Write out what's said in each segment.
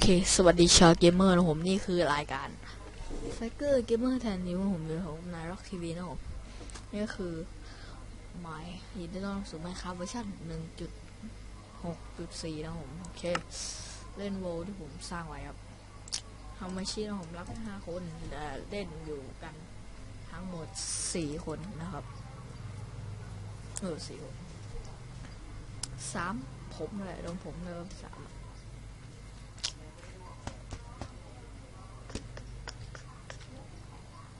อเค สวัสดีชาวเกมเมอร์นะผม นี่คือรายการไฟเกอร์เกมเมอร์แทนนิวผมอยู่ผมนายร็อกทีวีนะผมนี่คือหมายยินดีต้อนรับสู่ไมค์ครับเวอร์ชัน1.6.4นะผม โอเค เล่นโวที่ผมสร้างไว้ครับทำมาชีนะผมรับห้าคนแต่เล่นอยู่กันทั้งหมดสี่คนนะครับเออสี่คนสามผมเลยรวมผมเลยสาม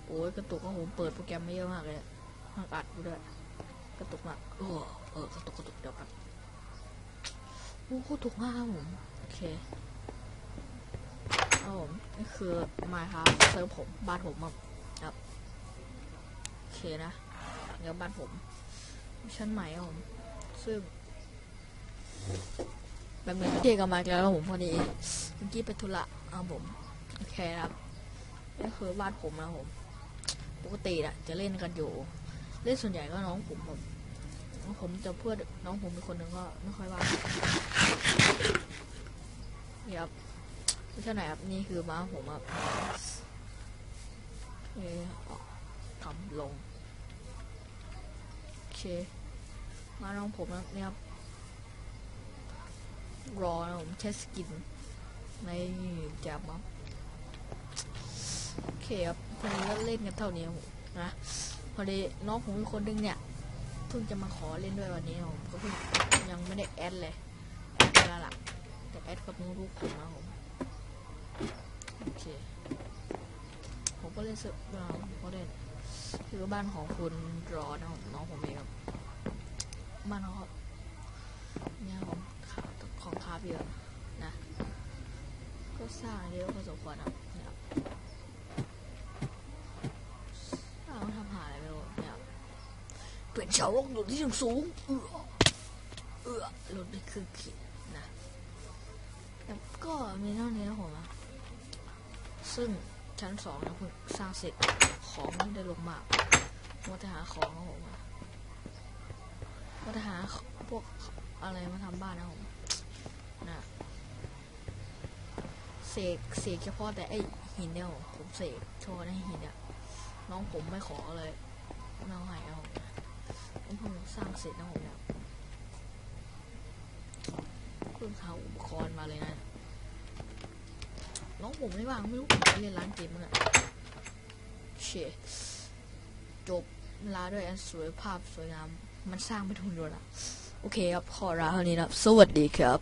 โอ้ยกระตุกของผมเปิดโปรแกรมไม่เยอะมากเลยห้างอัดกูด้วยกระตุกมากเออเออกระตุกกระตุกเดี๋ยวกันโอ้โหถูกมากครับผมโอเคเอาผมนี่คือมาครับเซิร์ฟผมบ้านผมอะครับโอเคนะเดี๋ยวบ้านผมชั้นใหม่ครับผมซึ่งแบบเหมือนเทกันมาแล้วผมพอดีเมื่อกี้ไปธุระเอาผมโอเคครับนี่คือบ้านผมนะผม ปกติอะจะเล่นกันอยู่ เล่นส่วนใหญ่ก็น้องผมแบบน้องผมจะเพื่อนน้องผมเป็นคนหนึ่งก็ไม่ค่อยว่านี่ครับไม่ใช่ไหนครับนี่คือม้าผมครับโอเคทำลงโอเคมาน้องผมนี่ครับรอนะผมใช้สกินในจับครับ โอเคครับพอดีก็เล่นกันเท่านี้ครับผมนะพอดีน้องผมคนนึงเนี่ยเพิ่งจะมาขอเล่นด้วยวันนี้ผมก็เพิ่งยังไม่ได้แอดเลยแอดไปแล้วล่ะแต่แอดกับมูรูปผมนะผมโอเคผมก็เล่นเสิร์ฟเราผมก็เล่นคือบ้านของคุณรอนะผมน้องผมเองครับบ้านเขาเนี่ยผมขาของคาบเยอะนะก็สร้างเยอะพอสมควรครับเนี่ยครับ เราทำหาอะไรไม่รู้เนี่ย เป็นชาวโลกที่สูงสูง เออเออลดไปครึ่งขีดนะแต่ก็มีเท่านี้นะผมอะซึ่งชั้นสองนะเพิ่งสร้างเสร็จของไม่ได้ลงมามัวแต่หาของนะผมอะมัวแต่หาพวกอะไรมาทำบ้านนะผมนะเสกเสกเฉพาะแต่ไอหินเนี่ยผมเสกโชว์ในหินเนี่ยน้องผมไม่ขอเลยไม่เอาให้เอา ผมเพิ่งสร้างเสร็จนะผมเนี่ยเพิ่งหาอุปกรณ์มาเลยนะ น้องผมไม่ว่างไม่รู้ผมไปเล่นร้านเกมมั้งอะเชจบลาด้วยอันสวยภาพสวยงาม มันสร้างไม่ทุนด้วยละโอเคครับ ขอลาเท่านี้นะสวัสดีครับ